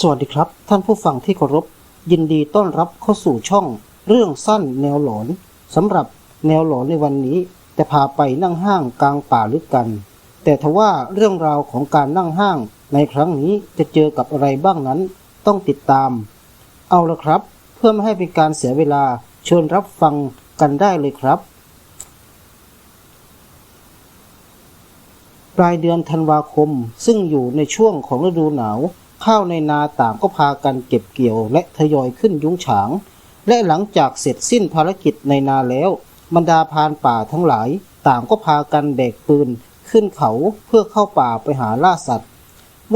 สวัสดีครับ ท่านผู้ฟังที่เคารพ ยินดีต้อนรับเข้าสู่ช่อง เรื่องสั้นแนวหลอนสำหรับแนวหลอนในวันนี้ จะพาไปนั่งห้างกลางป่าลึกกัน แต่ทว่าเรื่องราวของการนั่งห้างในครั้งนี้จะเจอกับอะไรบ้างนั้น ต้องติดตาม เอาละครับ เพื่อไม่ให้เป็นการเสียเวลาเชิญรับฟังกันได้เลยครับ ปลายเดือนธันวาคมซึ่งอยู่ในช่วงของฤดูหนาว ข้าวในนาต่างก็พากันเก็บเกี่ยวและทยอยขึ้นยุ้งฉาง และหลังจากเสร็จสิ้นภารกิจในนาแล้วบรรดาพานป่าทั้งหลาย ต่างก็พากันแบกปืนขึ้นเขาเพื่อเข้าป่าไปหาล่าสัตว์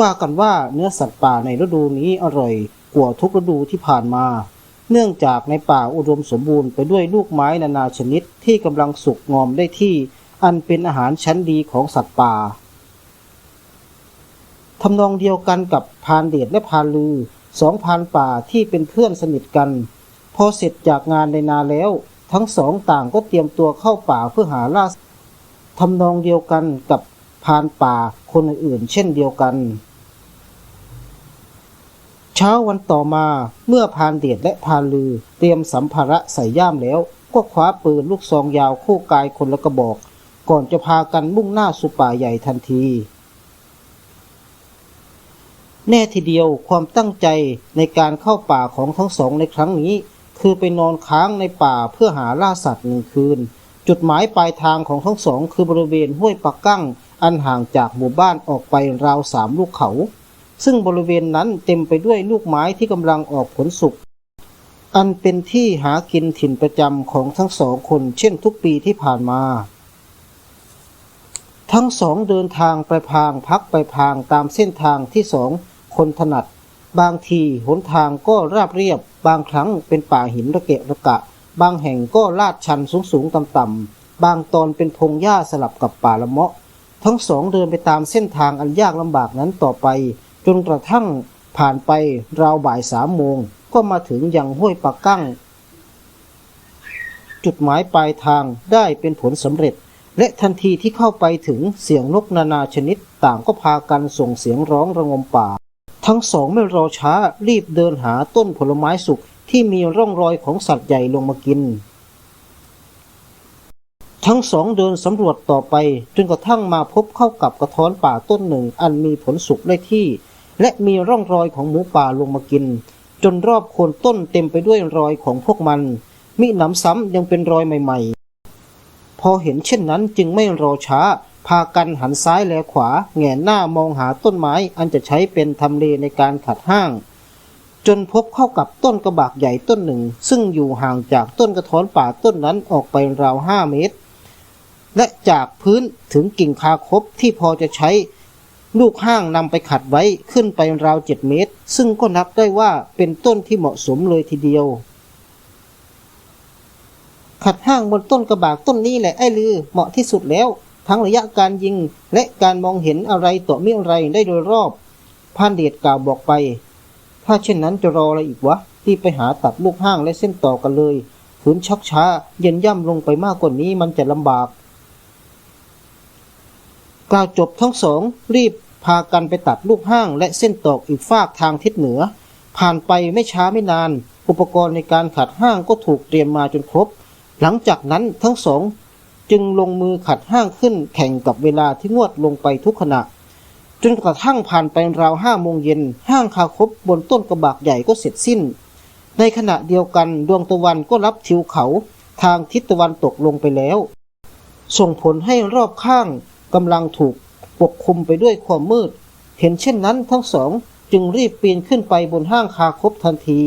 ว่ากันว่าเนื้อสัตว์ป่าในฤดูนี้อร่อยกว่าทุกฤดูที่ผ่านมา เนื่องจากในป่าอุดมสมบูรณ์ไปด้วยลูกไม้นานาชนิดที่กำลังสุกงอมได้ที่ อันเป็นอาหารชั้นดีของสัตว์ป่า ทำนองเดียวกันกับพานเดชและพานลือสองพานป่าที่เป็นเพื่อนสนิทกัน พอเสร็จจากงานในนาแล้ว ทั้งสองต่างก็เตรียมตัวเข้าป่าเพื่อหาล่าทำนองเดียวกันกับพานป่าคนอื่นเช่นเดียวกัน เช้าวันต่อมาเมื่อพานเดชและพานลือ เตรียมสัมภาระใส่ย่ามแล้ว ก็คว้าปืนลูกซองยาวคู่กายคนละกระบอก ก่อนจะพากันมุ่งหน้าสู่ป่าใหญ่ทันที แน่ทีเดียวความตั้งใจในการเข้าป่าของทั้งสองในครั้งนี้ คือไปนอนค้างในป่าเพื่อหาล่าสัตว์หนึ่งคืน จุดหมายปลายทางของทั้งสองคือบริเวณห้วยปักกั้ง อันห่างจากหมู่บ้านออกไปราวสามลูกเขา ซึ่งบริเวณนั้นเต็มไปด้วยลูกไม้ที่กำลังออกผลสุกอันเป็นที่หากินถิ่นประจำของทั้งสองคนเช่นทุกปีที่ผ่านมา ทั้งสองเดินทางไปพางพักไปพางตามเส้นทางที่สอง คนถนัด บางทีหนทางก็ราบเรียบ บางครั้งเป็นป่าหินระเกะระกะ บางแห่งก็ลาดชันสูงสูงต่ำต่ำบางตอนเป็นพงหญ้าสลับกับป่าละเมาะ ทั้งสองเดินไปตามเส้นทางอันยากลำบากนั้นต่อไป จนกระทั่งผ่านไปราวบ่ายสามโมง ก็มาถึงยังห้วยปักกั้ง จุดหมายปลายทางได้เป็นผลสำเร็จ และทันทีที่เข้าไปถึงเสียงนกนานาชนิดต่างก็พากันส่งเสียงร้องระงมป่า ทั้งสองไม่รอช้ารีบเดินหาต้นผลไม้สุกที่มีร่องรอยของสัตว์ใหญ่ลงมากิน ทั้งสองเดินสำรวจต่อไปจนกระทั่งมาพบเข้ากับกระท้อนป่าต้นหนึ่งอันมีผลสุกได้ที่ และมีร่องรอยของหมูป่าลงมากิน จนรอบโคนต้นเต็มไปด้วยรอยของพวกมัน มิหนำซ้ำยังเป็นรอยใหม่ ๆ พอเห็นเช่นนั้นจึงไม่รอช้า พากันหันซ้ายแลขวาแงนหน้ามองหาต้นไม้อันจะใช้เป็นทำเลในการขัดห้าง จนพบเข้ากับต้นกระบากใหญ่ต้นหนึ่ง ซึ่งอยู่ห่างจากต้นกระท้อนป่าต้นนั้นออกไปราวห้าเมตร และจากพื้นถึงกิ่งคาคบที่พอจะใช้ลูกห้างนำไปขัดไว้ขึ้นไปราวเจ็ดเมตร ซึ่งก็นับได้ว่าเป็นต้นที่เหมาะสมเลยทีเดียว ขัดห้างบนต้นกระบากต้นนี้แหละไอ้ลือเหมาะที่สุดแล้ว ทั้งระยะการยิง และการมองเห็นอะไรต่อมิอะไรได้โดยรอบพานเดชกล่าวบอกไป ถ้าเช่นนั้นจะรออะไรอีกวะรีบไปหาตัดลูกห้างและเส้นต่อกันเลยขืนชักช้า เย็นย่ำลงไปมากกว่านี้มันจะลำบาก กล่าวจบทั้งสอง รีบพากันไปตัดลูกห้างและเส้นตอกอีกฝากทางทิศเหนือ ผ่านไปไม่ช้าไม่นาน อุปกรณ์ในการขัดห้างก็ถูกเตรียมมาจนครบ หลังจากนั้นทั้งสอง จึงลงมือขัดห้างขึ้นแข่งกับเวลาที่งวดลงไปทุกขณะ จนกระทั่งผ่านไปราวห้าโมงเย็นห้างคาคบบนต้นกระบากใหญ่ก็เสร็จสิ้น ในขณะเดียวกันดวงตะวันก็รับทิวเขาทางทิศตะวันตกลงไปแล้ว ส่งผลให้รอบข้างกำลังถูกปกคลุมไปด้วยความมืด เห็นเช่นนั้นทั้งสองจึงรีบปีนขึ้นไปบนห้างคาคบทันที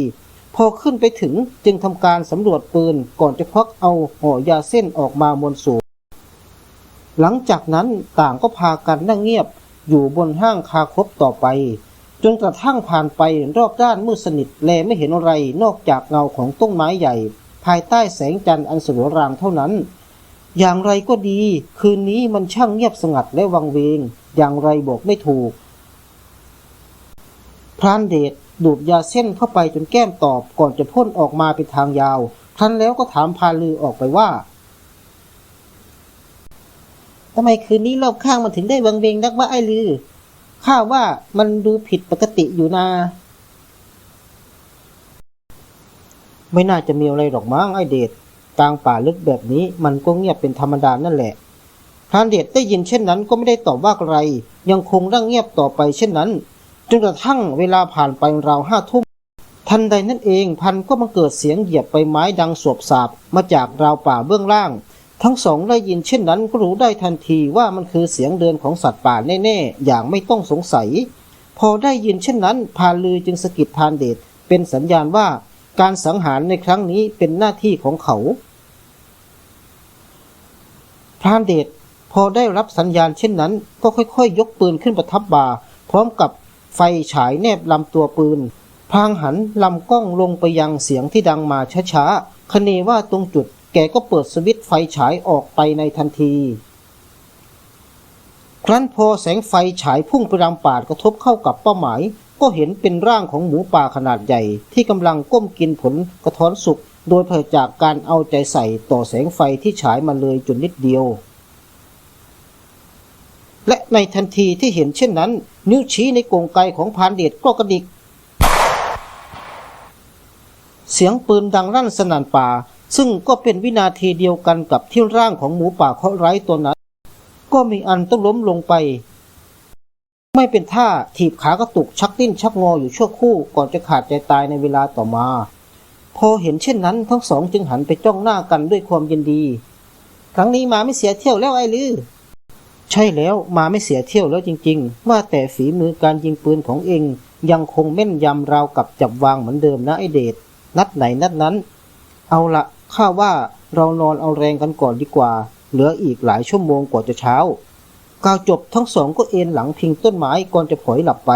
พอขึ้นไปถึงจึงทำการสำรวจปืนก่อนจะควักเอาห่อยาเส้นออกมามวลสูบหลังจากนั้นต่างก็พากันนั่งเงียบอยู่บนห้างคาคบต่อไป จนกระทั่งผ่านไปรอบด้านมืดสนิทแลไม่เห็นอะไรนอกจากเงาของต้นไม้ใหญ่ ภายใต้แสงจันทร์อันสวยรางเท่านั้น อย่างไรก็ดี คืนนี้มันช่างเงียบสงัดและวังเวง อย่างไรบอกไม่ถูกพรานเดช ดูดยาเส้นเข้าไปจนแก้มตอบก่อนจะพ่นออกมาเป็นทางยาว ครั้นแล้วก็ถามพาลือออกไปว่าทำไมคืนนี้รอบข้างมันถึงได้วังเวงนักว่าไอ้ลือ ข้าว่ามันดูผิดปกติอยู่นาไม่น่าจะมีอะไรหรอกมั้งไอเดชกลางป่าลึกแบบนี้มันก็เงียบเป็นธรรมดานั่นแหละพรานเดชได้ยินเช่นนั้นก็ไม่ได้ตอบว่าอะไร ยังคงร่างเงียบต่อไปเช่นนั้น จนกระทั่งเวลาผ่านไปราวห้าทุ่มทันใดนั่นเองพันก็มาเกิดเสียงเหยียบใบไม้ดังสวบสาบมาจากราวป่าเบื้องล่าง ทั้งสองได้ยินเช่นนั้นก็รู้ได้ทันทีว่ามันคือเสียงเดินของสัตว์ป่าแน่ๆ อย่างไม่ต้องสงสัย พอได้ยินเช่นนั้น พานลือจึงสะกิดพานเดชเป็นสัญญาณว่าการสังหารในครั้งนี้เป็นหน้าที่ของเขาพรานเดชพอได้รับสัญญาณเช่นนั้น ก็ค่อยๆยกปืนขึ้นประทับบ่าพร้อมกับ ไฟฉายแนบลำตัวปืน พางหันลำกล้องลงไปยังเสียงที่ดังมาช้าๆคเนว่าตรงจุดแกก็เปิดสวิตไฟฉายออกไปในทันที ครั้นพอแสงไฟฉายพุ่งไปรางป่ากระทบเข้ากับเป้าหมาย ก็เห็นเป็นร่างของหมูป่าขนาดใหญ่ ที่กำลังก้มกินผลกระท้อนสุก โดยเผยจากการเอาใจใส่ต่อแสงไฟที่ฉายมาเลยจุดนิดเดียว และในทันทีที่เห็นเช่นนั้น นิ้วชี้ในกรงไกของพานเดชก็กระดิก เสียงปืนดังลั่นสนั่นป่า ซึ่งก็เป็นวินาทีเดียวกันกับที่ร่างของหมูป่าเคาะห์ร้ตัวนั้น ก็มีอันต้องล้มลงไป ไม่เป็นท่าถีบขากระตุกชักดิ้นชักงออยู่ชั่วครู่ก่อนจะขาดใจตายในเวลาต่อมา พอเห็นเช่นนั้นทั้งสองจึงหันไปจ้องหน้ากันด้วยความยินดี ครั้งนี้มาไม่เสียเที่ยวแล้วไอ้ลือ ใช่แล้วมาไม่เสียเที่ยวแล้วจริง ๆ ว่าแต่ฝีมือการยิงปืนของเอง ยังคงแม่นยำราวกับจับวางเหมือนเดิมนะไอเดชนัดไหนนัดนั้น เอาละข้าว่าเรานอนเอาแรงกันก่อนดีกว่า เหลืออีกหลายชั่วโมงกว่าจะเช้ากล่าวจบทั้งสองก็เอนหลังพิงต้นไม้ก่อนจะผอยหลับไป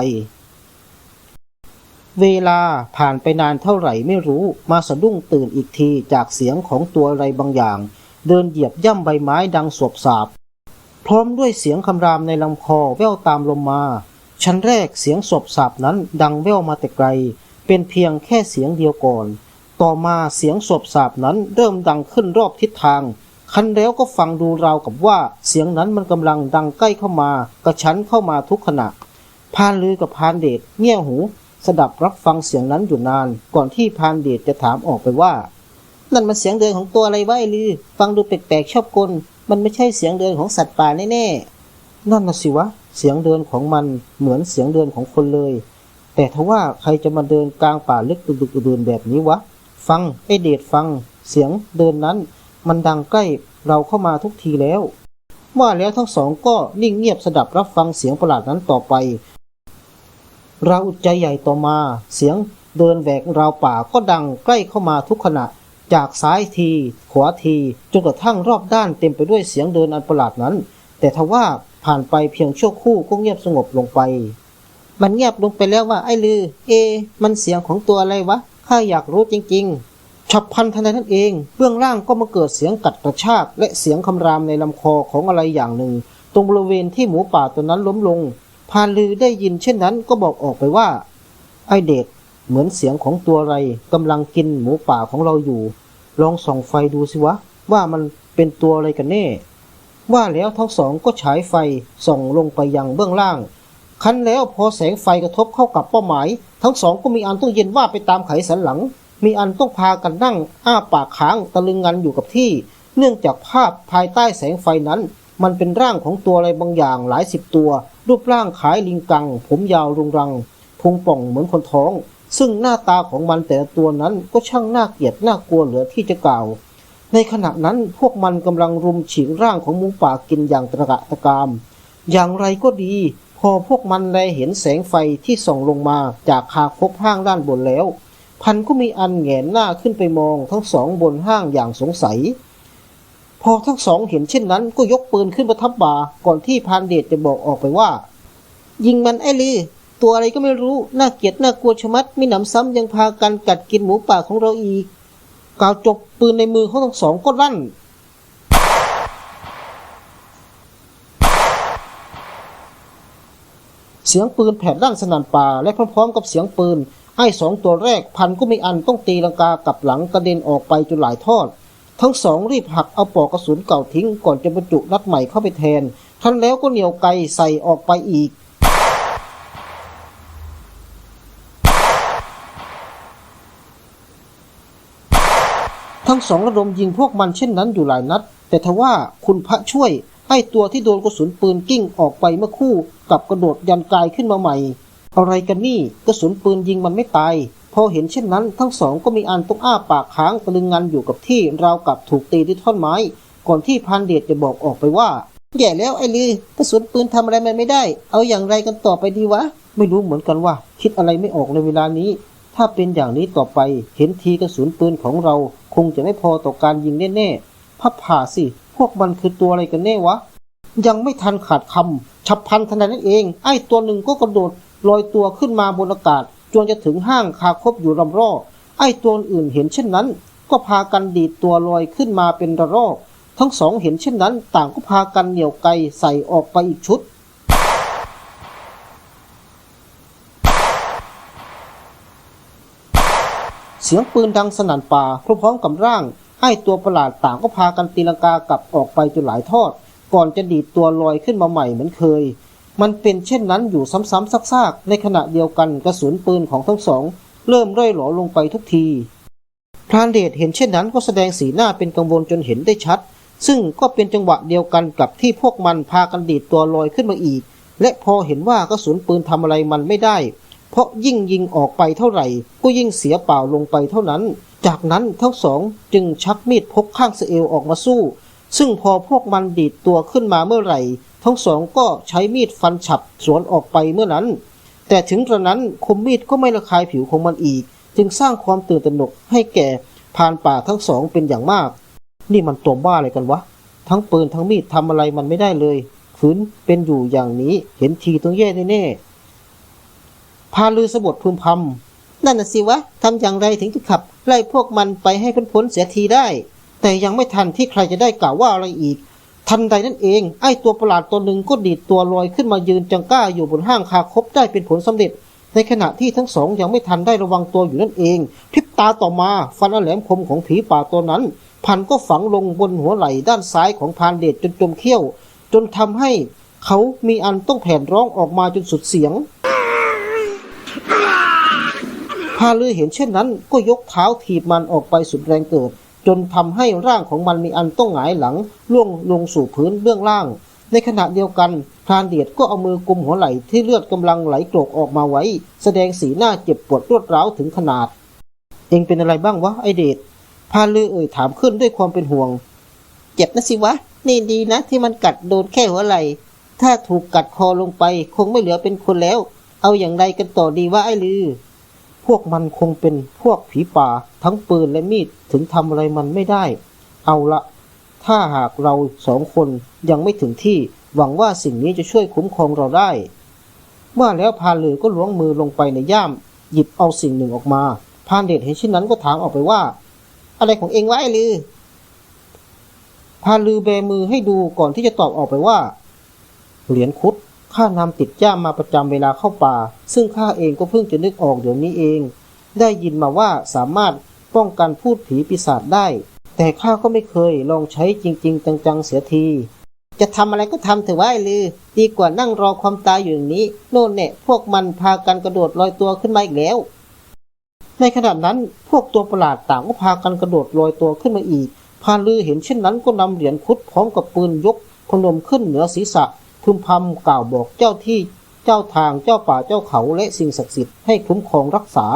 เวลาผ่านไปนานเท่าไหร่ไม่รู้มาสะดุ้งตื่นอีกทีจากเสียงของตัวอะไรบางอย่าง เดินเหยียบย่ำใบไม้ดังสวบสาบ พร้อมด้วยเสียงคำรามในลำคอแว่วตามลมมา ชั้นแรกเสียงสวบสาบนั้นดังแว่วมาแต่ไกล เป็นเพียงแค่เสียงเดียวก่อน ต่อมาเสียงสวบสาบนั้นเริ่มดังขึ้นรอบทิศทาง คันแล้วก็ฟังดูราวกับว่าเสียงนั้นมันกำลังดังใกล้เข้ามา กระชั้นเข้ามาทุกขณะ พานลือกับพานเดชเงี่ยหู สดับรับฟังเสียงนั้นอยู่นาน ก่อนที่พานเดชจะถามออกไปว่า นั่นมันเสียงเดินของตัวอะไรวะไอ้ลือ ฟังดูแปลกๆชอบกล มันไม่ใช่เสียงเดินของสัตว์ป่าแน่ๆ นั่นนะสิวะ เสียงเดินของมันเหมือนเสียงเดินของคนเลย แต่ทว่าใครจะมาเดินกลางป่าลึกดึกๆดื่นแบบนี้วะ ฟังไอเดชฟัง เสียงเดินนั้น มันดังใกล้เราเข้ามาทุกทีแล้ว ว่าแล้วทั้งสองก็นิ่งเงียบสดับรับฟังเสียงประหลาดนั้นต่อไป เราอุดใจใหญ่ต่อมา เสียงเดินแหวกราวป่าก็ดังใกล้เข้ามาทุกขณะ จากซ้ายที ขวาที จนกระทั่งรอบด้านเต็มไปด้วยเสียงเดินอันประหลาดนั้น แต่ทว่าผ่านไปเพียงชั่วคู่ก็เงียบสงบลงไป มันเงียบลงไปแล้วว่าไอ้ลือ เอ มันเสียงของตัวอะไรวะ ข้าอยากรู้จริง ๆ ฉับพลันทันใดนั่นเอง เบื้องล่างก็มาเกิดเสียงกัดกระชาก และเสียงคำรามในลำคอของอะไรอย่างหนึ่ง ตรงบริเวณที่หมูป่าตัวนั้นล้มลง พานลือได้ยินเช่นนั้นก็บอกออกไปว่า ไอเดช เหมือนเสียงของตัวอะไรกำลังกินหมูป่าของเราอยู่ ลองส่องไฟดูสิวะ ว่ามันเป็นตัวอะไรกันแน่ ว่าแล้วทั้งสองก็ฉายไฟส่องลงไปยังเบื้องล่าง คันแล้วพอแสงไฟกระทบเข้ากับเป้าหมาย ทั้งสองก็มีอันต้องเย็นว่าไปตามไขสันหลัง มีอันต้องพากันนั่ง อ้าปากค้างตะลึงงันอยู่กับที่ เนื่องจากภาพภายใต้แสงไฟนั้น มันเป็นร่างของตัวอะไรบางอย่างหลายสิบตัว รูปร่างคล้ายลิงกัง ผมยาวรุงรังพุงป่องเหมือนคนท้อง ซึ่งหน้าตาของมันแต่ละตัวนั้นก็ช่างน่าเกลียดน่ากลัวเหลือที่จะกล่าว ในขณะนั้นพวกมันกำลังรุมฉีกร่างของหมูป่ากินอย่างตระกะตะกาม อย่างไรก็ดี พอพวกมันได้เห็นแสงไฟที่ส่องลงมาจากคาคบห้างด้านบนแล้ว พันก็มีอันแหงนหน้าขึ้นไปมองทั้งสองบนห้างอย่างสงสัย พอทั้งสองเห็นเช่นนั้นก็ยกปืนขึ้นประทับบ่าก่อนที่พานเดชจะบอกออกไปว่า ยิงมันไอ้ลือ ตัวอะไรก็ไม่รู้น่าเกลียดน่ากลัวชะมัดมีหนำซ้ำยังพากันกัดกินหมูป่าของเราอีกกล่าวจบปืนในมือของทั้งสองก็ลั่นเสียงปืนแผดลั่นสนั่นป่าและพร้อมๆ กับเสียงปืน ไอ้สองตัวแรกพันก็มีอันต้องตีลังกากลับหลังกระเด็นออกไปจนหลายทอด ทั้งสองรีบหักเอาปอกกระสุนเก่าทิ้งก่อนจะบรรจุนัดใหม่เข้าไปแทน ทันแล้วก็เหนียวไกใส่ออกไปอีก พ ทั้ง สองระดมยิงพวกมันเช่นนั้นอยู่หลายนัด แต่ทว่าคุณพระช่วยไอ้ตัวที่โดนกระสุนปืนกิ้งออกไปเมื่อคู่กับกระโดดยันกายขึ้นมาใหม่ อะไรกันนี่กระสุนปืนยิงมันไม่ตาย พอเห็นเช่นนั้น ทั้งสองก็มีอันต้องอ้าปากค้างตะลึงงันอยู่กับที่ราวกับถูกตีด้วยท่อนไม้ ก่อนที่พันเดชจะบอกออกไปว่าแย่แล้วไอ้ลือกระสุนปืนทำอะไรมันไม่ได้ เอาอย่างไรกันต่อไปดีวะ ไม่รู้เหมือนกันว่า คิดอะไรไม่ออกในเวลานี้ ถ้าเป็นอย่างนี้ต่อไป เห็นทีกระสุนปืนของเรา คงจะไม่พอต่อการยิงแน่ๆพับผ่าสิ พวกมันคือตัวอะไรกันแน่วะ ยังไม่ทันขาดคำฉับพลันทันใดนั้นเอง ไอ้ตัวหนึ่งก็กระโดดลอยตัวขึ้นมาบนอากาศ จนจะถึงห้างคาคบอยู่ลำรอไอ้ตัวอื่นเห็นเช่นนั้น ก็พากันดีดตัวลอยขึ้นมาเป็นระรอกทั้งสองเห็นเช่นนั้น ต่างก็พากันเหนี่ยวไกใส่ออกไปอีกชุด เสียงปืนดังสนั่นป่าพร้อมๆกับร่างไอ้ตัวประหลาดต่างก็พากันตีลังกากลับออกไปจนหลายทอด ก่อนจะดีดตัวลอยขึ้นมาใหม่เหมือนเคย มันเป็นเช่นนั้นอยู่ซ้ำๆซากๆ ในขณะเดียวกันกระสุนปืนของทั้งสอง เริ่มร่อยหลอลงไปทุกที พรานเดชเห็นเช่นนั้นก็แสดงสีหน้าเป็นกังวลจนเห็นได้ชัด ซึ่งก็เป็นจังหวะเดียวกันกับที่พวกมันพากันดีดตัวลอยขึ้นมาอีก และพอเห็นว่ากระสุนปืนทำอะไรมันไม่ได้ เพราะยิ่งยิงออกไปเท่าไหร่ ก็ยิ่งเสียเปล่าลงไปเท่านั้น จากนั้นทั้งสองจึงชักมีดพกข้างสเอวออกมาสู้ ซึ่งพอพวกมันดีดตัวขึ้นมาเมื่อไหร่ ทั้งสองก็ใช้มีดฟันฉับสวนออกไปเมื่อนั้น แต่ถึงกระนั้นคมมีดก็ไม่ระคายผิวของมันอีก จึงสร้างความตื่นตระหนกให้แก่พานป่าทั้งสองเป็นอย่างมาก นี่มันตัวบ้าอะไรกันวะ ทั้งปืนทั้งมีดทำอะไรมันไม่ได้เลย ฝืนเป็นอยู่อย่างนี้เห็นทีต้องแย่แน่ๆ พาลือสะบดพึมพำนั่นน่ะสิวะทำอย่างไรถึงจะขับ ไล่พวกมันไปให้พ้นๆเสียทีได้ แต่ยังไม่ทันที่ใครจะได้กล่าวว่าอะไรอีก ทันใดนั่นเอง ไอ้ตัวประหลาดตัวหนึ่งก็ดีดตัวลอยขึ้นมายืนจังก้าอยู่บนห้างคาคบได้เป็นผลสำเร็จ ในขณะที่ทั้งสองยังไม่ทันได้ระวังตัวอยู่นั่นเองพริบตาต่อมาฟันอแหลมคมของผีป่าตัวนั้น พันก็ฝังลงบนหัวไหล่ด้านซ้ายของพานเดชจนจมเขี้ยว จนทำให้เขามีอันต้องแผ่นร้องออกมาจนสุดเสียง พาลือเห็นเช่นนั้นก็ยกเท้าถีบมันออกไปสุดแรงเกิด จนทำให้ร่างของมันมีอันต้องหงายหลังล่วงลงสู่พื้นเบื้องล่าง ในขณะเดียวกันพรานเดียดก็เอามือกุมหัวไหล่ที่เลือดกำลังไหลโกรกออกมาไว้ แสดงสีหน้าเจ็บปวดรวดร้าวถึงขนาด เองเป็นอะไรบ้างวะไอเดชพรานลือเอ่ยถามขึ้นด้วยความเป็นห่วง เจ็บนะสิวะ นี่ดีนะที่มันกัดโดนแค่หัวไหล่ถ้าถูกกัดคอลงไปคงไม่เหลือเป็นคนแล้ว เอาอย่างไรกันต่อดีวะไอลือ พวกมันคงเป็นพวกผีป่าทั้งปืนและมีดถึงทำอะไรมันไม่ได้ เอาละ ถ้าหากเราสองคนยังไม่ถึงที่ หวังว่าสิ่งนี้จะช่วยคุ้มครองเราได้ว่าแล้วพานลือก็ล้วงมือลงไปในย่าม หยิบเอาสิ่งหนึ่งออกมา พานเดชเห็นเช่นนั้นก็ถามออกไปว่า อะไรของเองวะไอ้ลือ พานลือแบมือให้ดูก่อนที่จะตอบออกไปว่า เหรียญคุด ข้านำติดย่ามมาประจำเวลาเข้าป่า ซึ่งข้าเองก็เพิ่งจะนึกออกเดี๋ยวนี้เอง ได้ยินมาว่าสามารถป้องกันพูดผีปีศาจได้ แต่ข้าก็ไม่เคยลองใช้จริง ๆ จังๆเสียที จะทำอะไรก็ทำเถอะว่าไอ้ลือ ดีกว่านั่งรอความตายอยู่อย่างนี้ โน่นเนี่ยพวกมันพากันกระโดดลอยตัวขึ้นมาอีกแล้ว ในขณะนั้นพวกตัวประหลาดต่างก็พากันกระโดดลอยตัวขึ้นมาอีกพาลือเห็นเช่นนั้นก็นำเหรียญคุดพร้อมกับปืนยกพนมขึ้นเหนือศีรษะ พึมพำกล่าวบอกเจ้าที่เจ้าทางเจ้าป่าเจ้าเขาและสิ่งศักดิ์สิทธิ์ให้คุ้มครองรักษา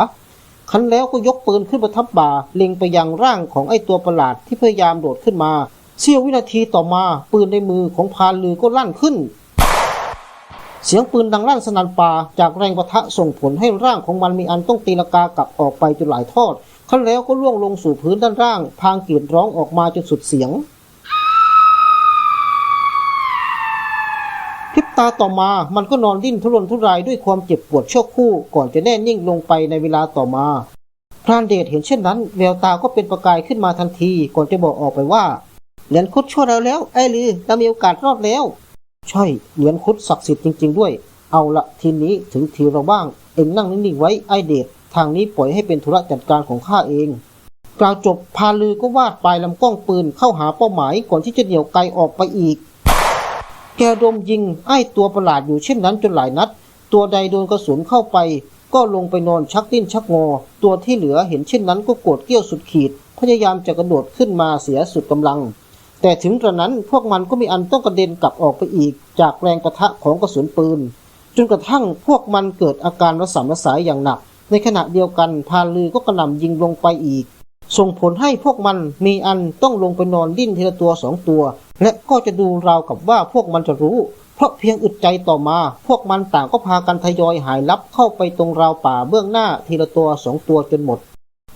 คันแล้วก็ยกปืนขึ้นประทับบ่าเล็งไปยังร่างของไอ้ตัวประหลาดที่พยายามโดดขึ้นมาเสี้ยววินาทีต่อมาปืนในมือของพานลือก็ลั่นขึ้น เสียงปืนดังลั่นสนั่นป่าจากแรงประทะส่งผลให้ร่างของมันมีอันต้องตีลากากลับออกไปจนหลายทอดคันแล้วก็ล่วงลงสู่พื้นด้านล่าง พางกรีดร้องออกมาจนสุดเสียง พริบตาต่อมามันก็นอนดิ้นทุรนทุรายด้วยความเจ็บปวดชั่วครู่ ก่อนจะแน่นิ่งลงไปในเวลาต่อมา พรานเดชเห็นเช่นนั้น แววตาก็เป็นประกายขึ้นมาทันที ก่อนจะบอกออกไปว่า เหรียญคุดช่วยเราแล้ว ไอ้ลือเรามีโอกาสรอดแล้ว ใช่เหรียญคุดศักดิ์สิทธิ์จริง ๆ ด้วย เอาละทีนี้ถึงทีเราบ้าง เอ็งนั่งนิ่งๆไว้ไอ้เดชทางนี้ปล่อยให้เป็นธุระจัดการของข้าเองกล่าวจบพาลือก็วาดปลายลำกล้องปืนเข้าหาเป้าหมายก่อนที่จะเหนี่ยวไกลออกไปอีก แกดมยิงไอ้ตัวประหลาดอยู่เช่นนั้นจนหลายนัด ตัวใดโดนกระสุนเข้าไป ก็ลงไปนอนชักดิ้นชักงอ ตัวที่เหลือเห็นเช่นนั้นก็โกรธเกี้ยวสุดขีด พยายามจะกระโดดขึ้นมาเสียสุดกำลัง แต่ถึงกระนั้นพวกมันก็มีอันต้องกระเด็นกลับออกไปอีก จากแรงประทะของกระสุนปืน จนกระทั่งพวกมันเกิดอาการระสำระสายอย่างหนัก ในขณะเดียวกันพาลือก็กระหน่ำยิงลงไปอีก ส่งผลให้พวกมันมีอันต้องลงไปนอนดิ้นทีละตัวสองตัว และก็จะดูราวกับว่าพวกมันจะรู้ เพราะเพียงอึดใจต่อมา พวกมันต่างก็พากันทยอยหายลับเข้าไปตรงราวป่าเบื้องหน้าทีละตัวสองตัวจนหมด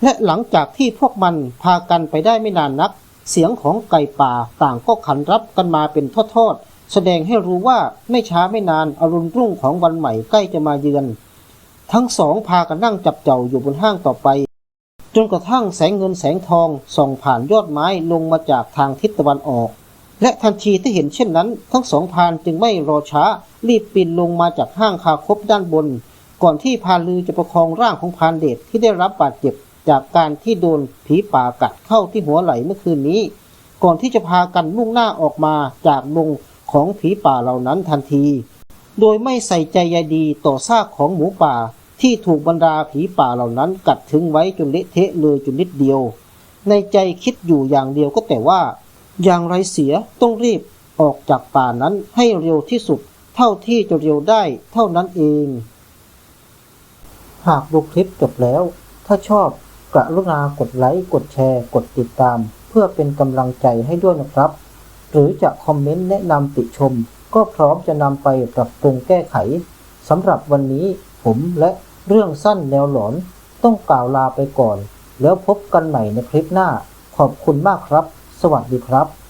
และหลังจากที่พวกมันพากันไปได้ไม่นานนัก เสียงของไก่ป่าต่างก็ขันรับกันมาเป็นทอดๆแสดงให้รู้ว่าไม่ช้าไม่นานอรุณรุ่งของวันใหม่ใกล้จะมาเยือน ทั้งสองพากันนั่งจับเจ้าอยู่บนห้างต่อไปจนกระทั่งแสงเงินแสงทองส่องผ่านยอดไม้ลงมาจากทางทิศตะวันออก และทันทีที่เห็นเช่นนั้น ทั้งสองพานจึงไม่รอช้า รีบปีนลงมาจากห้างคาคบด้านบน ก่อนที่พานลือจะประคองร่างของพานเดชที่ได้รับบาดเจ็บจากการที่โดนผีป่ากัดเข้าที่หัวไหล่เมื่อคืนนี้ ก่อนที่จะพากันมุ่งหน้าออกมาจากดงของผีป่าเหล่านั้นทันที โดยไม่ใส่ใจใยดีต่อซากของหมูป่าที่ถูกบรรดาผีป่าเหล่านั้นกัดถึงไว้จนเละเทะเลยจนนิดเดียว ในใจคิดอยู่อย่างเดียวก็แต่ว่า อย่างไรเสียต้องรีบออกจากป่านั้นให้เร็วที่สุด เท่าที่จะเร็วได้เท่านั้นเอง หากดูคลิปจบแล้ว ถ้าชอบกรุณากดไลค์ กดแชร์ กดติดตาม เพื่อเป็นกำลังใจให้ด้วยนะครับ หรือจะคอมเมนต์แนะนำติชม ก็พร้อมจะนำไปปรับปรุงแก้ไขสำหรับวันนี้ผมและเรื่องสั้นแนวหลอนต้องกล่าวลาไปก่อน แล้วพบกันใหม่ในคลิปหน้า ขอบคุณมากครับ สวัสดีครับ